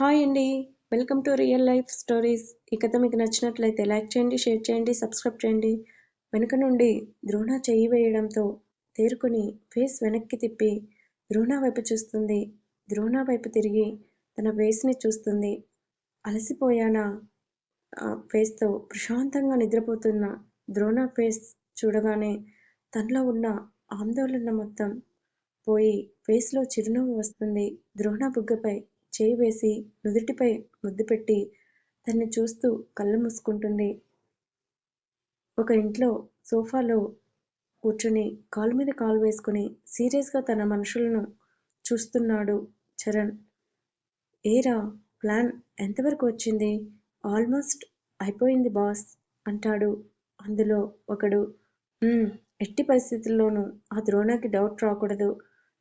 Hi అండి. Welcome to real life stories. ఈ కథ మీకు నచ్చినట్లయితే లైక్ చేయండి షేర్ చేయండి సబ్స్క్రైబ్ చేయండి. వెనుక నుండి ద్రోణ చేయి వేయడంతో తేరుకొని ఫేస్ వెనక్కి తిప్పి ద్రోణ వైపు చూస్తుంది. ద్రోణ వైపు తిరిగి తన ఫేస్ని చూస్తుంది. అలసిపోయాన? ఫేస్తో ప్రశాంతంగా నిద్రపోతున్న ద్రోణ ఫేస్ చూడగానే తనలో ఉన్న ఆందోళన మొత్తం పోయి ఫేస్లో చిరునవ్వు వస్తుంది. ద్రోణ బుగ్గపై చేయి వేసి నుదుటిపై ముద్దు పెట్టి తన్ని చూస్తూ కళ్ళు మూసుకుంటుంది. ఒక ఇంట్లో సోఫాలో కూర్చొని కాలు మీద కాలు వేసుకుని సీరియస్గా తన మనుషులను చూస్తున్నాడు చరణ్. ఏరా ప్లాన్ ఎంతవరకు వచ్చింది? ఆల్మోస్ట్ అయిపోయింది బాస్ అంటాడు. అందులో ఒకడు ఎట్టి పరిస్థితుల్లోనూ ఆ ద్రోణాకి డౌట్ రాకూడదు.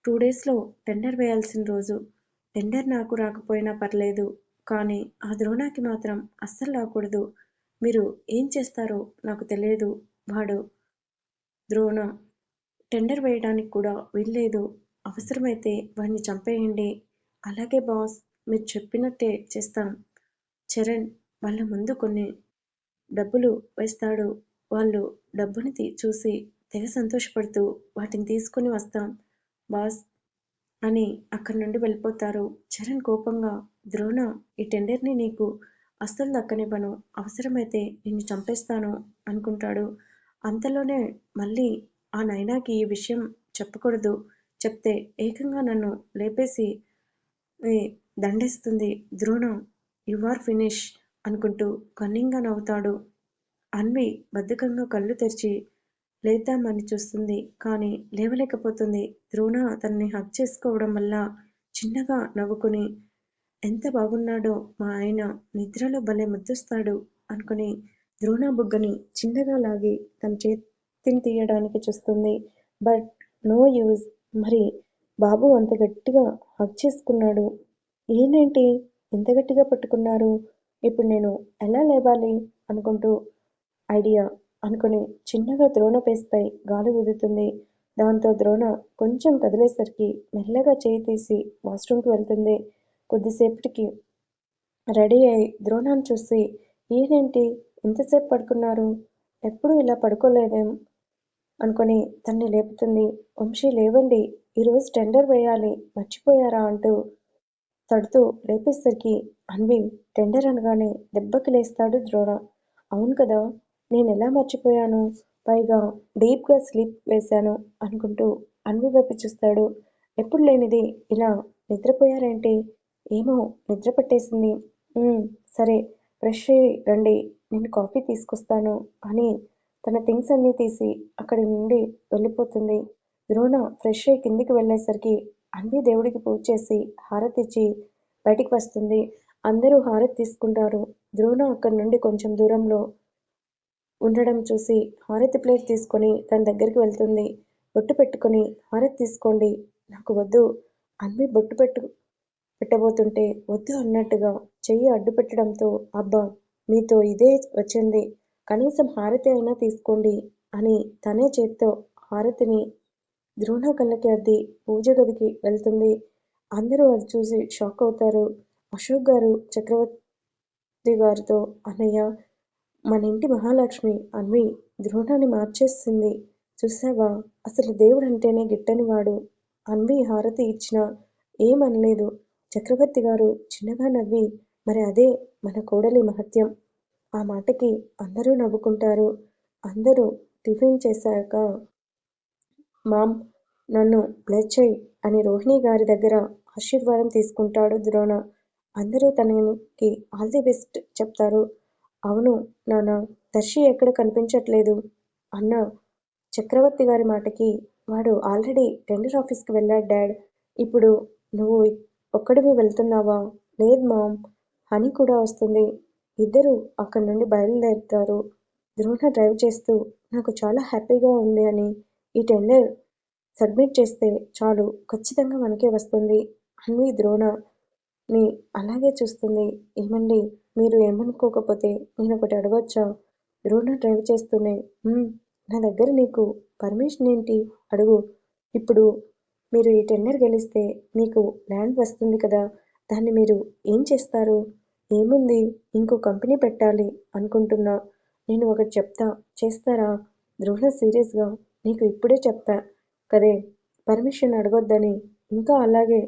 టూ డేస్లో టెండర్ వేయాల్సిన రోజు. టెండర్ నాకు రాకపోయినా పర్లేదు కానీ ఆ ద్రోణాకి మాత్రం అస్సలు రాకూడదు. మీరు ఏం చేస్తారో నాకు తెలియదు. వాడు ద్రోణ టెండర్ వేయడానికి కూడా వీల్లేదు. అవసరమైతే వాడిని చంపేయండి. అలాగే బాస్ మీరు చెప్పినట్టే చేస్తాం. చరణ్ వాళ్ళ ముందు కొన్ని డబ్బులు వేస్తాడు. వాళ్ళు డబ్బుని చూసి తెగ సంతోషపడుతూ వాటిని తీసుకుని వస్తాం. బాస్ అని అక్కడి నుండి వెళ్ళిపోతారు. చరణ్ కోపంగా ద్రోణ ఈ టెండర్ని నీకు అస్సలు దక్కనివ్వను. అవసరమైతే నిన్ను చంపేస్తాను అనుకుంటాడు. అంతలోనే మళ్ళీ ఆ నైనాకి ఈ విషయం చెప్పకూడదు. చెప్తే ఏకంగా నన్ను లేపేసి దండేస్తుంది ద్రోణ. యు ఆర్ ఫినిష్ అనుకుంటూ కన్నింగా నవ్వుతాడు. అన్వి బద్ధకంగా కళ్ళు తెరిచి లేద్దామని చూస్తుంది. కానీ లేవలేకపోతుంది. ద్రోణ తనని హక్ చేసుకోవడం వల్ల చిన్నగా నవ్వుకుని ఎంత బాగున్నాడో మా ఆయన నిద్రలో భలే ముద్దొస్తాడు అనుకుని ద్రోణ బుగ్గని చిన్నగా లాగి తన చేతిని తీయడానికి చూస్తుంది. But no use. మరి బాబు అంత గట్టిగా హక్ చేసుకున్నాడు. ఏంటంటి ఎంత గట్టిగా పట్టుకున్నారు? ఇప్పుడు నేను ఎలా లేవాలి? అనుకుంటూ ఐడియా అనుకుని చిన్నగా ద్రోణ పై గాలి ఊదుతుంది. దాంతో ద్రోణ కొంచెం కదిలేసరికి మెల్లగా చేయి తీసి వాష్రూమ్కి వెళ్తుంది. కొద్దిసేపటికి రెడీ అయి ద్రోణాన్ని చూసి ఈయనేంటి? ఎంతసేపు పడుకున్నారు. ఎప్పుడూ ఇలా పడుకోలేదేం? అనుకొని తన్ని లేపుతుంది. వంశీ లేవండి. ఈరోజు టెండర్ వేయాలి. మర్చిపోయారా? అంటూ తడుతూ లేపేసరికి అన్వి టెండర్ అనగానే దెబ్బకి లేస్తాడు ద్రోణ. అవును కదా? నేను ఎలా మర్చిపోయాను? పైగా డీప్గా స్లీప్ వేశాను అనుకుంటూ అన్వి వైపు చూస్తాడు. ఎప్పుడు లేనిది ఇలా నిద్రపోయారేంటి? ఏమో నిద్ర పట్టేసింది. సరే ఫ్రెష్ అయ్యి రండి. నేను కాఫీ తీసుకొస్తాను అని తన థింగ్స్ అన్నీ తీసి అక్కడి నుండి వెళ్ళిపోతుంది. ద్రోణ ఫ్రెష్ అయ్యి కిందికి వెళ్ళేసరికి అన్వి దేవుడికి పూజ చేసి హారతి ఇచ్చి బయటికి వస్తుంది. అందరూ హారతి తీసుకుంటారు. ద్రోణ అక్కడి నుండి కొంచెం దూరంలో ఉండడం చూసి హారతి ప్లేట్ తీసుకొని తన దగ్గరికి వెళ్తుంది. బొట్టు పెట్టుకొని హారతి తీసుకోండి. నాకు వద్దు. అన్వి బొట్టు పెట్టు పెట్టబోతుంటే వద్దు అన్నట్టుగా చెయ్యి అడ్డు పెట్టడంతో అబ్బా మీతో ఇదే వచ్చింది. కనీసం హారతి అయినా తీసుకోండి అని తనే చేత్తో హారతిని ద్రోణ కళ్ళకి అద్ది. పూజ గదికి వెళ్తుంది. అందరూ అది చూసి షాక్ అవుతారు. అశోక్ గారు చక్రవర్తి గారితో అన్నయ్య మన ఇంటి మహాలక్ష్మి అన్వి ద్రోణాన్ని మార్చేసింది. చూసావా అసలు దేవుడు అంటేనే గిట్టనివాడు. అన్వి హారతి ఇచ్చినా ఏమనలేదు. చక్రవర్తి గారు చిన్నగా నవ్వి మరి అదే మన కోడలి మహత్యం. ఆ మాటకి అందరూ నవ్వుకుంటారు. అందరూ టిఫిన్ చేశాక మామ్ నన్ను బ్లెస్ చేయి అని రోహిణి గారి దగ్గర ఆశీర్వాదం తీసుకుంటాడు ద్రోణ. అందరూ తనకి ఆల్ ది బెస్ట్ చెప్తారు. అవును నానా దర్శి ఎక్కడ కనిపించట్లేదు. అన్న చక్రవర్తి గారి మాటకి వాడు ఆల్రెడీ టెండర్ ఆఫీస్కి వెళ్ళాడు డాడ్. ఇప్పుడు నువ్వు ఒక్కడివి వెళ్తున్నావా? లేదు మామ్. హనీ కూడా వస్తుంది. ఇద్దరు అక్కడి నుండి బయలుదేరుతారు. ద్రోణ డ్రైవ్ చేస్తూ నాకు చాలా హ్యాపీగా ఉంది అని ఈ టెండర్ సబ్మిట్ చేస్తే చాలు ఖచ్చితంగా మనకే వస్తుంది. అన్వి ని అలాగే చూస్తుంది. ఏమండి? మీరు ఏమనుకోకపోతే నేను ఒకటి అడగొచ్చా? ద్రోణ డ్రైవ్ చేస్తూనే. నా దగ్గర నీకు పర్మిషన్ ఏంటి? అడుగు. ఇప్పుడు మీరు ఈ టెండర్ గెలిస్తే మీకు ల్యాండ్ వస్తుంది కదా. దాన్ని మీరు ఏం చేస్తారు? ఏముంది? ఇంకో కంపెనీ పెట్టాలి అనుకుంటున్నా. నేను ఒకటి చెప్తా. చేస్తారా? ద్రోణ సీరియస్గా నీకు ఇప్పుడే చెప్పా. కదే. పర్మిషన్ అడగొద్దని. ఇంకా అలాగే.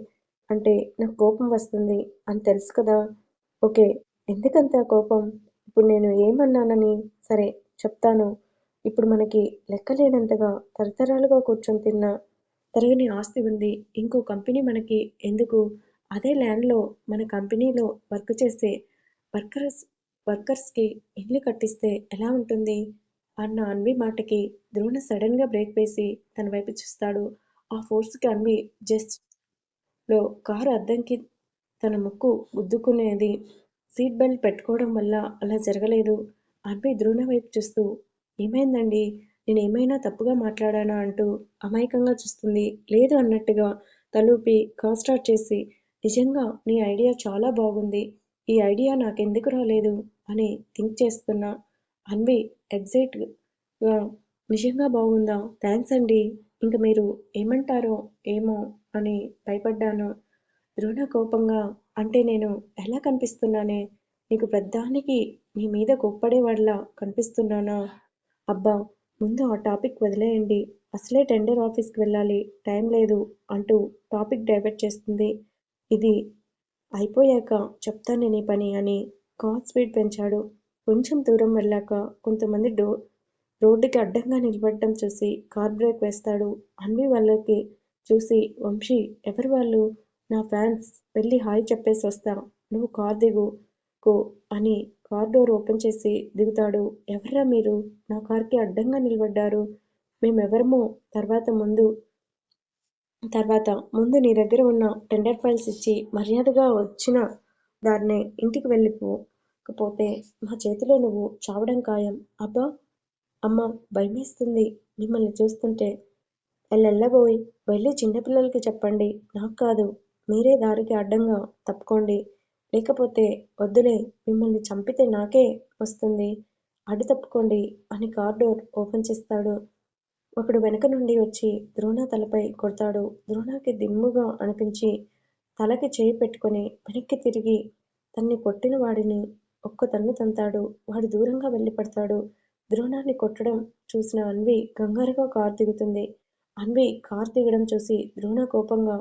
అంటే నాకు కోపం వస్తుంది అని తెలుసు కదా. ఓకే ఎందుకంత కోపం? ఇప్పుడు నేను ఏమన్నానని? సరే చెప్తాను. ఇప్పుడు మనకి లెక్కలేనంతగా తరతరాలుగా కూర్చొని తిన్న తరగని ఆస్తి ఉంది. ఇంకో కంపెనీ మనకి ఎందుకు? అదే ల్యాండ్లో మన కంపెనీలో వర్క్ చేసే వర్కర్స్ వర్కర్స్కి ఇల్లు కట్టిస్తే ఎలా ఉంటుంది? అన్న అన్వి మాటకి ద్రోణ సడన్గా బ్రేక్ వేసి తన వైపు చూస్తాడు. ఆ ఫోర్స్కి అన్వి జస్ట్ లో కారు అద్దంకి తన ముక్కు గుద్దుకునేది. సీట్ బెల్ట్ పెట్టుకోవడం వల్ల అలా జరగలేదు. అన్వి ద్రోణ వైపు చూస్తూ ఏమైందండి? నేను ఏమైనా తప్పుగా మాట్లాడానా? అంటూ అమాయకంగా చూస్తుంది. లేదు అన్నట్టుగా తలూపి కార్ స్టార్ట్ చేసి నిజంగా నీ ఐడియా చాలా బాగుంది. ఈ ఐడియా నాకెందుకు రాలేదు? అని థింక్ చేస్తున్నా. అన్వి ఎగ్జైట్గా నిజంగా బాగుందా? థ్యాంక్స్ అండి. ఇంక మీరు ఏమంటారో ఏమో అని భయపడ్డాను. ద్రోణ కోపంగా అంటే నేను ఎలా కనిపిస్తున్నానే? నీకు పెద్దానికి నీ మీద కోప్పడేవాడిలా కనిపిస్తున్నానా? అబ్బా ముందు ఆ టాపిక్ వదిలేయండి. అసలే టెండర్ ఆఫీస్కి వెళ్ళాలి. టైం లేదు అంటూ టాపిక్ డైవర్ట్ చేస్తుంది. ఇది అయిపోయాక చెప్తాను నీ పని అని కార్ స్పీడ్ పెంచాడు. కొంచెం దూరం వెళ్ళాక కొంతమంది డో రోడ్డుకి అడ్డంగా నిలబడటం చూసి కార్ బ్రేక్ వేస్తాడు. అన్వి వాళ్ళకి చూసి వంశీ ఎవరు వాళ్ళు? నా ఫ్యాన్స్ వెళ్ళి హాయ్ చెప్పేసి వస్తా. నువ్వు కార్ దిగు కో అని కార్ డోర్ ఓపెన్ చేసి దిగుతాడు. ఎవర్రా మీరు? నా కార్కి అడ్డంగా నిలబడ్డారు. మేమెవరమో తర్వాత ముందు తర్వాత ముందు నీ దగ్గర ఉన్న టెండర్ ఫైల్స్ ఇచ్చి మర్యాదగా వచ్చిన దాన్ని ఇంటికి వెళ్ళిపోకపోతే మా చేతిలో నువ్వు చావడం ఖాయం. అబ్బా అమ్మ భయమేస్తుంది. మిమ్మల్ని చూస్తుంటే ఎల్లెల్లబోయ్ వెళ్ళి చిన్నపిల్లలకి చెప్పండి. నాకు కాదు మీరే దారికి అడ్డంగా తప్పుకోండి. లేకపోతే వద్దులే మిమ్మల్ని చంపితే నాకే వస్తుంది. అడ్డు తప్పుకోండి అని కార్ డోర్ ఓపెన్ చేస్తాడు. ఒకడు వెనక నుండి వచ్చి ద్రోణ తలపై కొడతాడు. ద్రోణకి దిమ్ముగా అనిపించి తలకి చేయి పెట్టుకొని వెనక్కి తిరిగి తన్ని కొట్టిన వాడిని ఒక్క తన్ను తంతాడు. వాడు దూరంగా వెళ్ళి పడతాడు. ద్రోణాన్ని కొట్టడం చూసిన అన్వి కంగారుగా కారు దిగుతుంది. అన్వి కార్ దిగడం చూసి ద్రోణ కోపంగా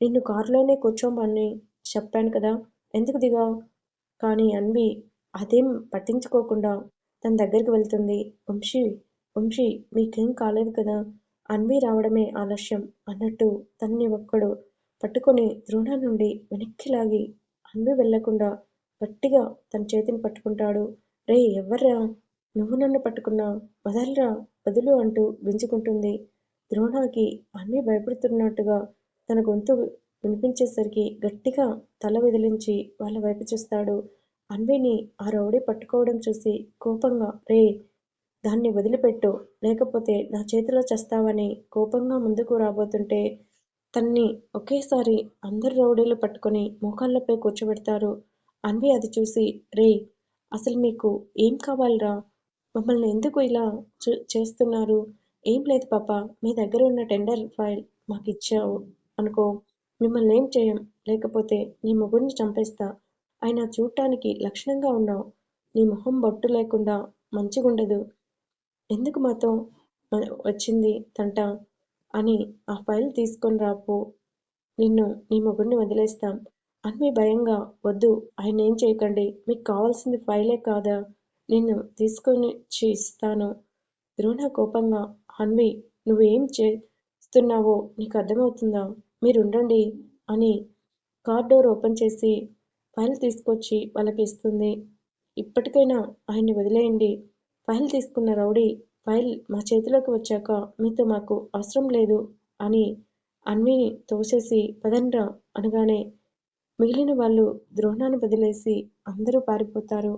నిన్ను కారులోనే కూర్చోమని చెప్పాను కదా ఎందుకు దిగా కానీ అన్వి అదేం పట్టించుకోకుండా తన దగ్గరికి వెళ్తుంది. వంశీ వంశీ మీకేం కాలేదు కదా అన్వి రావడమే ఆలస్యం అన్నట్టు తన్ని ఒక్కడు పట్టుకొని ద్రోణ నుండి వెనక్కి లాగి అన్వి వెళ్ళకుండా గట్టిగా తన చేతిని పట్టుకుంటాడు. రే ఎవర్రా? నువ్వు నన్ను పట్టుకున్నా వదలరా? వదులు అంటూ గుంజుకుంటుంది ద్రోణకి అన్నీ భయపడుతున్నట్టుగా తన గొంతు వినిపించేసరికి గట్టిగా తల విదిలించి వాళ్ళ వైపు చూస్తాడు. అన్విని ఆ రౌడీ పట్టుకోవడం చూసి కోపంగా రే దాన్ని వదిలిపెట్టు. లేకపోతే నా చేతిలో చస్తావని కోపంగా ముందుకు రాబోతుంటే తన్ని ఒకేసారి అందరు రౌడీలు పట్టుకొని మోకాళ్ళపై కూర్చోబెడతారు. అన్వి అది చూసి రే అసలు మీకు ఏం కావాలరా? మమ్మల్ని ఎందుకు ఇలా చేస్తున్నారు? ఏం లేదు పాప మీ దగ్గర ఉన్న టెండర్ ఫైల్ మాకు ఇచ్చావు అనుకో మిమ్మల్ని ఏం చేయం? లేకపోతే నీ మొగుడిని చంపేస్తా. ఆయన చూడటానికి లక్షణంగా ఉన్నావు. నీ మొహం బొట్టు లేకుండా మంచిగుండదు. ఎందుకు మాతో వచ్చింది తంట అని ఆ ఫైల్ తీసుకొని రాపో. నిన్ను నీ మొగుడిని వదిలేస్తాం. మీ భయంగా వద్దు ఆయన ఏం చేయకండి మీకు కావాల్సింది ఫైలే కాదా? నిన్ను తీసుకొని ఇస్తాను. ద్రోణ కోపంగా అన్వి నువ్వేం చేస్తున్నావో నీకు అర్థమవుతుందా? మీరుండండి అని కార్ డోర్ ఓపెన్ చేసి ఫైల్ తీసుకొచ్చి వాళ్ళకి ఇస్తుంది ఇప్పటికైనా ఆయన్ని వదిలేయండి. ఫైల్ తీసుకున్న రౌడీ ఫైల్ మా చేతిలోకి వచ్చాక మీతో మాకు అవసరం లేదు అని అన్విని తోసేసి పదండ్రా అనగానే మిగిలిన వాళ్ళు ద్రోణాన్ని వదిలేసి అందరూ పారిపోతారు.